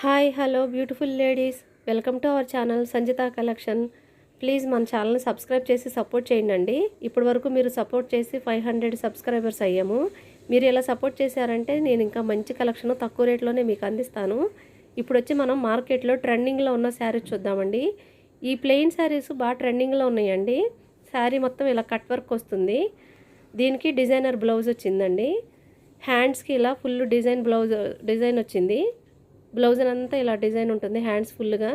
Hi hello beautiful ladies welcome to our channel Sanjita collection please మన ఛానల్ని subscribe చేసి support చేయండి ఇప్పటి వరకు మీరు సపోర్ట్ చేసి ఫైవ్ హండ్రెడ్ సబ్స్క్రైబర్స్ అయ్యాము. మీరు ఇలా సపోర్ట్ చేశారంటే నేను ఇంకా మంచి కలెక్షన్ తక్కువ రేట్లోనే మీకు అందిస్తాను. ఇప్పుడు వచ్చి మనం మార్కెట్లో ట్రెండింగ్లో ఉన్న శారీస్ చూద్దామండి. ఈ ప్లెయిన్ శారీస్ బాగా ట్రెండింగ్లో ఉన్నాయండి. శారీ మొత్తం ఇలా కట్ వర్క్ వస్తుంది. దీనికి డిజైనర్ బ్లౌజ్ వచ్చిందండి. హ్యాండ్స్కి ఇలా ఫుల్ డిజైన్ బ్లౌజ్ డిజైన్ వచ్చింది. బ్లౌజ్ అంతా ఇలా డిజైన్ ఉంటుంది హ్యాండ్స్ ఫుల్గా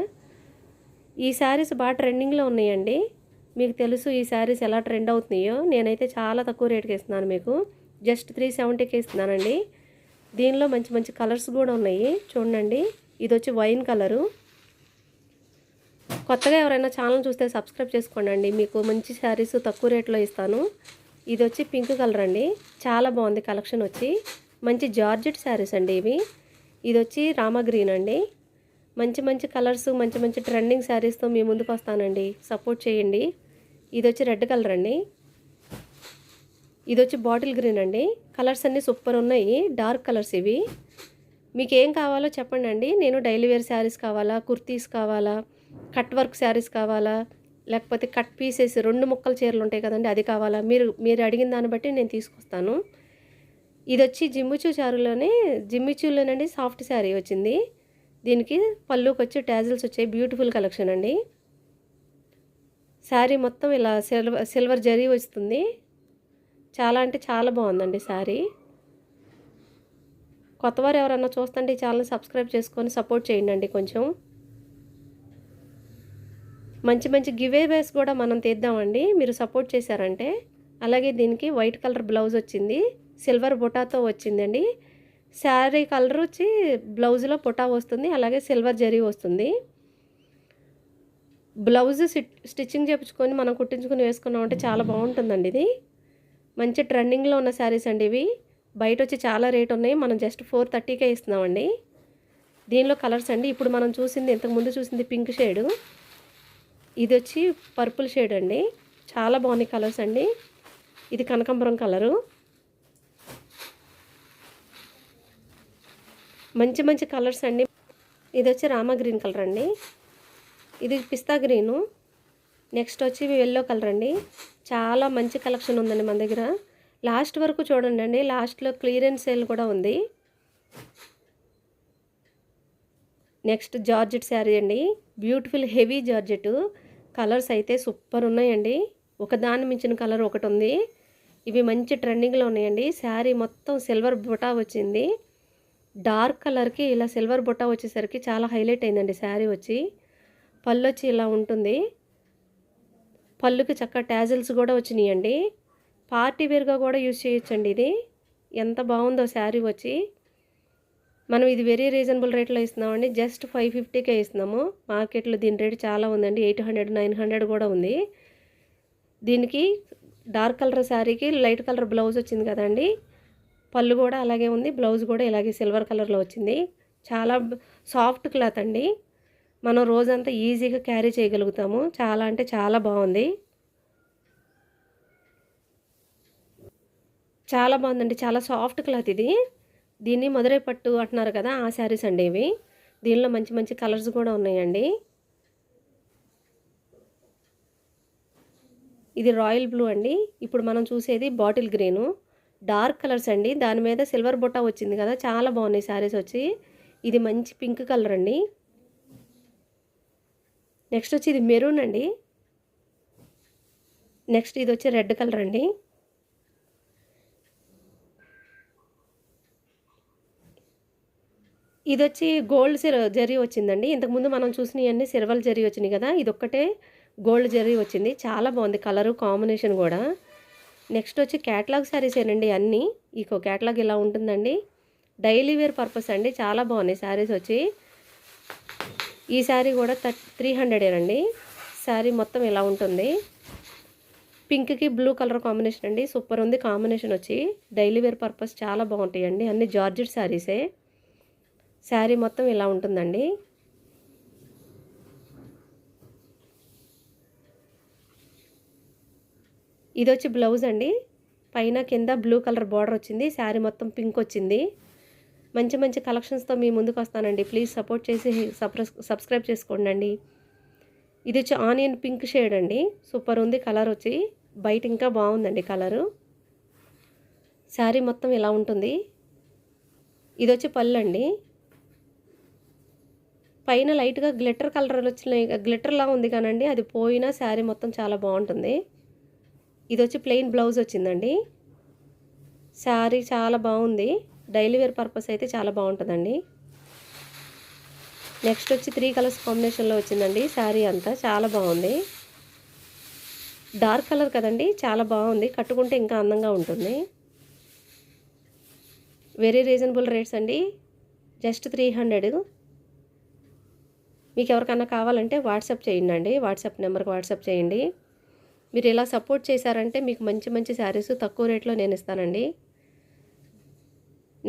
ఈ శారీస్ బాగా ట్రెండింగ్లో ఉన్నాయండి. మీకు తెలుసు ఈ శారీస్ ఎలా ట్రెండ్ అవుతున్నాయో. నేనైతే చాలా తక్కువ రేట్కి ఇస్తున్నాను మీకు. జస్ట్ త్రీ సెవెంటీకి ఇస్తున్నానండి. దీనిలో మంచి మంచి కలర్స్ కూడా ఉన్నాయి. చూడండి ఇది వచ్చి వైన్ కలరు కొత్తగా ఎవరైనా ఛానల్ చూస్తే సబ్స్క్రైబ్ చేసుకోండి మీకు మంచి శారీస్ తక్కువ రేట్లో ఇస్తాను. ఇది వచ్చి పింక్ కలర్ అండి. చాలా బాగుంది కలెక్షన్ వచ్చి. మంచి జార్జెట్ శారీస్ అండి ఇవి. ఇది వచ్చి రామ గ్రీన్ అండి. మంచి మంచి కలర్స్ మంచి మంచి ట్రెండింగ్ శారీస్తో మీ ముందుకు వస్తానండి. సపోర్ట్ చేయండి. ఇది వచ్చి రెడ్ కలర్ అండి. ఇది వచ్చి బాటిల్ గ్రీన్ అండి. కలర్స్ అన్నీ సూపర్ ఉన్నాయి. డార్క్ కలర్స్ ఇవి. మీకు ఏం కావాలో చెప్పండి అండి నేను డైలీ వేర్ శారీస్ కావాలా? కుర్తీస్ కావాలా? కట్ వర్క్ శారీస్ కావాలా? లేకపోతే కట్ పీసెస్ రెండు ముక్కల చీరలు ఉంటాయి కదండి అది కావాలా? మీరు మీరు అడిగిన దాన్ని బట్టి నేను తీసుకొస్తాను. ఇది వచ్చి జిమ్మిచూ చారులోనే జిమ్మిచూలోనండి సాఫ్ట్ శారీ వచ్చింది. దీనికి పళ్ళుకి వచ్చి ట్యాజిల్స్ వచ్చాయి. బ్యూటిఫుల్ కలెక్షన్ అండి. శారీ మొత్తం ఇలా సిల్వర్ సిల్వర్ జరీ వస్తుంది. చాలా అంటే చాలా బాగుందండి శారీ. కొత్తవారు ఎవరన్నా చూస్తుంటే ఛానల్ సబ్స్క్రైబ్ చేసుకొని సపోర్ట్ చేయండి అండి కొంచెం. మంచి మంచి గివేవేస్ కూడా మనం తీద్దామండి. మీరు సపోర్ట్ చేశారంటే. అలాగే దీనికి వైట్ కలర్ బ్లౌజ్ వచ్చింది. సిల్వర్ బుటాతో వచ్చిందండి. శారీ కలర్ వచ్చి బ్లౌజ్లో పుటా వస్తుంది అలాగే సిల్వర్ జరీ వస్తుంది. బ్లౌజ్ స్టిచ్చింగ్ చేపించుకొని మనం కుట్టించుకొని వేసుకున్నామంటే చాలా బాగుంటుందండి ఇది. మంచి ట్రెండింగ్లో ఉన్న శారీస్ అండి ఇవి. బయట వచ్చి చాలా రేట్ ఉన్నాయి. మనం జస్ట్ ఫోర్ థర్టీకే ఇస్తున్నామండి. దీనిలో కలర్స్ అండి. ఇప్పుడు మనం చూసింది ఇంతకుముందు చూసింది పింక్ షేడు. ఇది వచ్చి పర్పుల్ షేడ్ అండి. చాలా బాగున్నాయి కలర్స్ అండి. ఇది కనకాంబరం కలరు. మంచి మంచి కలర్స్ అండి. ఇది వచ్చి రామా గ్రీన్ కలర్ అండి. ఇది పిస్తా గ్రీను. నెక్స్ట్ వచ్చి ఎల్లో కలర్ అండి. చాలా మంచి కలెక్షన్ ఉందండి మన దగ్గర. లాస్ట్ వరకు చూడండి అండి. లాస్ట్లో క్లియరెన్స్ సేల్ కూడా ఉంది. నెక్స్ట్ జార్జెట్ శారీ అండి. Beautiful heavy georgette. కలర్స్ అయితే సూపర్ ఉన్నాయండి. ఒకదాని మించిన కలర్ ఒకటి ఉంది. ఇవి మంచి ట్రెండింగ్లో ఉన్నాయండి. శారీ మొత్తం సిల్వర్ బుటా వచ్చింది. డార్క్ కలర్కి ఇలా సిల్వర్ బుట్ట వచ్చేసరికి చాలా హైలైట్ అయిందండి శారీ వచ్చి. పళ్ళు వచ్చి ఇలా ఉంటుంది. పళ్ళుకి చక్క ట్యాజిల్స్ కూడా వచ్చినాయండి. పార్టీ వేర్గా కూడా యూజ్ చేయొచ్చండి ఇది. ఎంత బాగుందో శారీ వచ్చి. మనం ఇది వెరీ రీజనబుల్ రేట్లో ఇస్తున్నామండి జస్ట్ ఫైవ్ ఫిఫ్టీకే ఇస్తున్నాము మార్కెట్లో దీని రేటు చాలా ఉందండి. ఎయిట్ హండ్రెడ్ నైన్ హండ్రెడ్ కూడా ఉంది. దీనికి డార్క్ కలర్ శారీకి లైట్ కలర్ బ్లౌజ్ వచ్చింది కదండి. పళ్ళు కూడా అలాగే ఉంది బ్లౌజ్ కూడా ఇలాగే సిల్వర్ కలర్లో వచ్చింది. చాలా సాఫ్ట్ క్లాత్ అండి. మనం రోజంతా ఈజీగా క్యారీ చేయగలుగుతాము. చాలా అంటే చాలా బాగుంది. చాలా బాగుందండి. చాలా సాఫ్ట్ క్లాత్ ఇది. దీన్ని మధురై పట్టు అంటున్నారు కదా ఆ శారీస్ అండి ఇవి. దీనిలో మంచి మంచి కలర్స్ కూడా ఉన్నాయండి. ఇది రాయల్ బ్లూ అండి. ఇప్పుడు మనం చూసేది బాటిల్ గ్రీను. డార్క్ కలర్స్ అండి. దాని మీద సిల్వర్ బుట్ట వచ్చింది కదా చాలా బాగున్నాయి శారీస్ వచ్చి. ఇది మంచి పింక్ కలర్ అండి. నెక్స్ట్ వచ్చి ఇది మెరూన్ అండి. నెక్స్ట్ ఇది వచ్చి రెడ్ కలర్ అండి. ఇది వచ్చి గోల్డ్ సిర్ జరీ వచ్చిందండి. ఇంతకుముందు మనం చూసినవన్నీ సిల్వర్ జరీ వచ్చినాయి కదా ఇది ఒక్కటే గోల్డ్ జరీ వచ్చింది. చాలా బాగుంది కలరు కాంబినేషన్ కూడా. నెక్స్ట్ వచ్చి క్యాట్లాగ్ శారీస్ ఏనండి అన్నీ. ఈకో క్యాట్లాగ్ ఇలా ఉంటుందండి. డైలీ వేర్ పర్పస్ అండి. చాలా బాగున్నాయి శారీస్ వచ్చి. ఈ శారీ కూడా థర్ త్రీ హండ్రెడేనండి శారీ మొత్తం ఇలా ఉంటుంది. పింక్కి బ్లూ కలర్ కాంబినేషన్ అండి. సూపర్ ఉంది కాంబినేషన్ వచ్చి. డైలీ వేర్ పర్పస్ చాలా బాగుంటాయండి. అన్ని జార్జెట్ శారీసే శారీ మొత్తం ఇలా ఉంటుందండి. ఇది వచ్చి బ్లౌజ్ అండి. పైన కింద బ్లూ కలర్ బార్డర్ వచ్చింది. శారీ మొత్తం పింక్ వచ్చింది. మంచి మంచి కలెక్షన్స్తో మీ ముందుకు వస్తానండి. ప్లీజ్ సపోర్ట్ చేసి సబ్స్క్రైబ్ చేసుకోండి ఇది వచ్చి ఆనియన్ పింక్ షేడ్ అండి. సూపర్ ఉంది కలర్ వచ్చి. బయట ఇంకా బాగుందండి కలరు. శారీ మొత్తం ఇలా ఉంటుంది. ఇది వచ్చి పళ్ళు అండి. పైన లైట్గా గ్లిటర్ కలర్ వచ్చినాయి. గ్లిటర్లా ఉంది కానండి. అది పోయినా శారీ మొత్తం చాలా బాగుంటుంది. ఇది వచ్చి ప్లెయిన్ బ్లౌజ్ వచ్చిందండి. శారీ చాలా బాగుంది. డైలీ వేర్ పర్పస్ అయితే చాలా బాగుంటుందండి. నెక్స్ట్ వచ్చి త్రీ కలర్స్ కాంబినేషన్లో వచ్చిందండి శారీ అంతా. చాలా బాగుంది. డార్క్ కలర్ కదండి చాలా బాగుంది. కట్టుకుంటే ఇంకా అందంగా ఉంటుంది. వెరీ రీజనబుల్ రేట్స్ అండి. జస్ట్ త్రీ హండ్రెడ్ మీకు ఎవరికన్నా కావాలంటే వాట్సాప్ చేయండి అండి. వాట్సాప్ నెంబర్కి వాట్సాప్ చేయండి. మీరు ఇలా సపోర్ట్ చేశారంటే మీకు మంచి మంచి శారీస్ తక్కువ రేట్లో నేను ఇస్తానండి.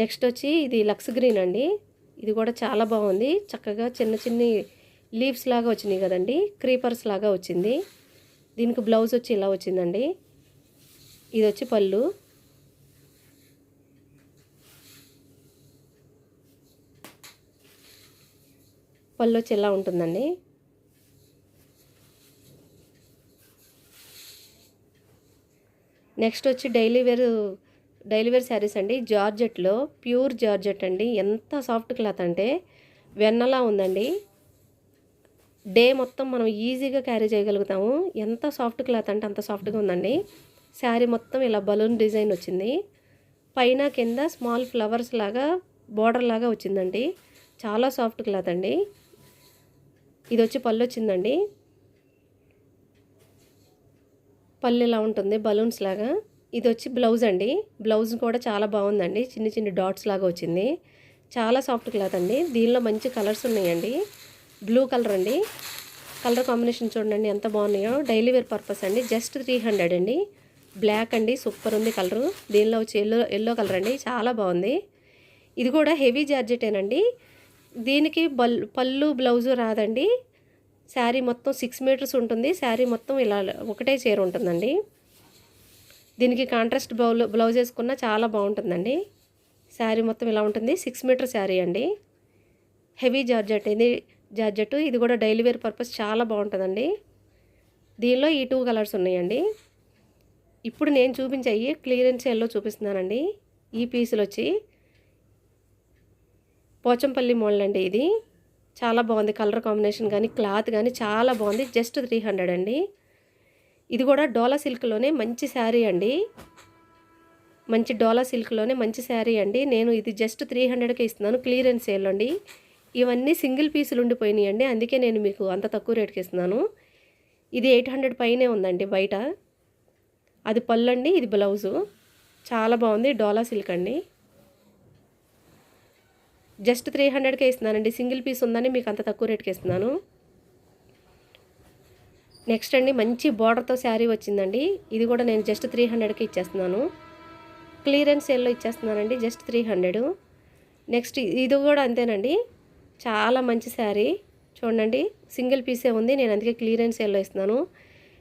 నెక్స్ట్ వచ్చి ఇది లక్స్ గ్రీన్ అండి. ఇది కూడా చాలా బాగుంది. చక్కగా చిన్న చిన్ని లీవ్స్ లాగా వచ్చినాయి కదండి. క్రీపర్స్ లాగా వచ్చింది. దీనికి బ్లౌజ్ వచ్చి ఇలా వచ్చిందండి. ఇది వచ్చి పళ్ళు. పళ్ళు వచ్చి ఇలా ఉంటుందండి. నెక్స్ట్ వచ్చి daily wear daily wear saris అండి. జార్జెట్లో ప్యూర్ జార్జెట్ అండి. ఎంత సాఫ్ట్ క్లాత్ అంటే వెన్నలా ఉందండి. డే మొత్తం మనం ఈజీగా క్యారీ చేయగలుగుతాము. ఎంత సాఫ్ట్ క్లాత్ అంటే అంత సాఫ్ట్గా ఉందండి. శారీ మొత్తం ఇలా బలూన్ డిజైన్ వచ్చింది. పైన కింద స్మాల్ ఫ్లవర్స్ లాగా బార్డర్ లాగా వచ్చిందండి. చాలా సాఫ్ట్ క్లాత్ అండి. ఇది వచ్చి పళ్ళు వచ్చిందండి. పళ్ళు ఇలా ఉంటుంది బలూన్స్ లాగా. ఇది వచ్చి బ్లౌజ్ అండి. బ్లౌజ్ కూడా చాలా బాగుందండి. చిన్న చిన్న డాట్స్ లాగా వచ్చింది. చాలా సాఫ్ట్ క్లాత్ అండి. దీనిలో మంచి కలర్స్ ఉన్నాయండి. బ్లూ కలర్ అండి. కలర్ కాంబినేషన్ చూడండి ఎంత బాగున్నాయో. డైలీ వేర్ పర్పస్ అండి. జస్ట్ త్రీ హండ్రెడ్ అండి. బ్లాక్ అండి. సూపర్ ఉంది కలరు. దీనిలో వచ్చి ఎల్లో ఎల్లో కలర్ అండి. చాలా బాగుంది. ఇది కూడా హెవీ జార్జెటేనండి. దీనికి బల్ పళ్ళు బ్లౌజు రాదండి. శారీ మొత్తం సిక్స్ మీటర్స్ ఉంటుంది. శారీ మొత్తం ఇలా ఒకటే చీర ఉంటుందండి. దీనికి కాంట్రాస్ట్ బ్లౌ బ్లౌజ్ వేసుకున్న చాలా బాగుంటుందండి. శారీ మొత్తం ఇలా ఉంటుంది. సిక్స్ మీటర్ శారీ అండి. Heavy georgette. ఇది జార్జెట్. ఇది కూడా డైలీ వేర్ పర్పస్ చాలా బాగుంటుందండి. దీనిలో ఈ టూ కలర్స్ ఉన్నాయండి. ఇప్పుడు నేను చూపించాయి క్లియరెన్స్ ఎల్లో చూపిస్తున్నానండి. ఈ పీసులు వచ్చి పోచంపల్లి మోడల్ అండి ఇది. చాలా బాగుంది కలర్ కాంబినేషన్ కానీ క్లాత్ కానీ చాలా బాగుంది. జస్ట్ త్రీ హండ్రెడ్ అండి. ఇది కూడా డోలా సిల్క్లోనే మంచి శారీ అండి. మంచి డోలా సిల్క్లోనే మంచి శారీ అండి. నేను ఇది జస్ట్ త్రీ హండ్రెడ్కే ఇస్తున్నాను క్లియరెన్స్ సేల్ అండి. ఇవన్నీ సింగిల్ పీసులు ఉండిపోయినాయి అండి అందుకే నేను మీకు అంత తక్కువ రేట్కి ఇస్తున్నాను. ఇది ఎయిట్ హండ్రెడ్ పైనే ఉందండి బయట. అది పళ్ళు అండి ఇది బ్లౌజు. చాలా బాగుంది డోలా సిల్క్ అండి. జస్ట్ త్రీ హండ్రెడ్కే ఇస్తున్నానండి. సింగిల్ పీస్ ఉందని మీకు అంత తక్కువ రేట్కి ఇస్తున్నాను. నెక్స్ట్ అండి మంచి బార్డర్తో శారీ వచ్చిందండి. ఇది కూడా నేను జస్ట్ త్రీ హండ్రెడ్కి ఇచ్చేస్తున్నాను. క్లియరెన్స్ సేల్లో ఇచ్చేస్తున్నానండి జస్ట్ త్రీ హండ్రెడ్. నెక్స్ట్ ఇది కూడా అంతేనండి. చాలా మంచి శారీ. చూడండి సింగిల్ పీసే ఉంది నేను అందుకే క్లియరెన్స్ సేల్లో ఇస్తున్నాను.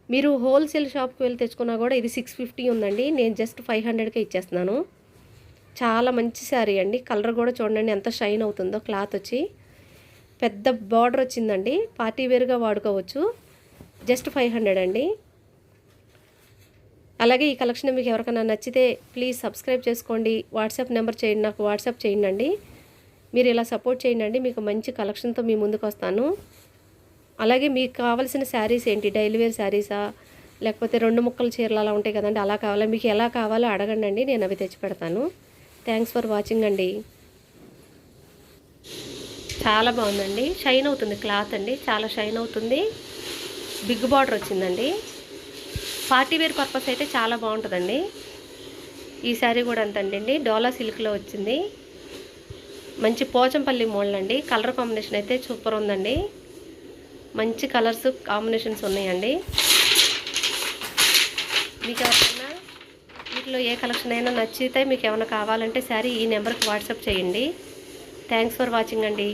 మీరు హోల్సేల్ షాప్కి వెళ్ళి తెచ్చుకున్నా కూడా ఇది సిక్స్ ఫిఫ్టీ ఉందండి. నేను జస్ట్ ఫైవ్ హండ్రెడ్కే ఇచ్చేస్తున్నాను. చాలా మంచి శారీ అండి. కలర్ కూడా చూడండి ఎంత షైన్ అవుతుందో క్లాత్ వచ్చి. పెద్ద బార్డర్ వచ్చిందండి. పార్టీ వేర్గా వాడుకోవచ్చు. జస్ట్ ఫైవ్ హండ్రెడ్ అండి. అలాగే ఈ కలెక్షన్ మీకు ఎవరికైనా నచ్చితే ప్లీజ్ సబ్స్క్రైబ్ చేసుకోండి. వాట్సాప్ నెంబర్ చేయండి. నాకు వాట్సాప్ చేయండి మీరు ఇలా సపోర్ట్ చేయండి మీకు మంచి కలెక్షన్తో మీ ముందుకు వస్తాను. అలాగే మీకు కావాల్సిన శారీస్ ఏంటి? డైలీ వేర్ శారీసా లేకపోతే రెండు ముక్కల చీరలు అలా ఉంటాయి కదండి. అలా కావాలా? మీకు ఎలా కావాలో అడగండి నేను అవి తెచ్చి పెడతాను. థ్యాంక్స్ ఫర్ వాచింగ్ అండి. చాలా బాగుందండి. షైన్ అవుతుంది క్లాత్ అండి. చాలా షైన్ అవుతుంది. బిగ్ బార్డర్ వచ్చిందండి. పార్టీ వేర్ పర్పస్ అయితే చాలా బాగుంటుందండి. ఈ శారీ కూడా అంతండి డోలా సిల్క్లో వచ్చింది. మంచి పోచంపల్లి మోడల్ అండి. కలర్ కాంబినేషన్ అయితే సూపర్ ఉందండి. మంచి కలర్స్ కాంబినేషన్స్ ఉన్నాయండి. మీకు ఎవరికైనా వీటిలో ఏ కలెక్షన్ అయినా నచ్చితే మీకు ఏమైనా కావాలంటే శారీ ఈ నెంబర్కి వాట్సాప్ చేయండి. థ్యాంక్స్ ఫర్ వాచింగ్ అండి.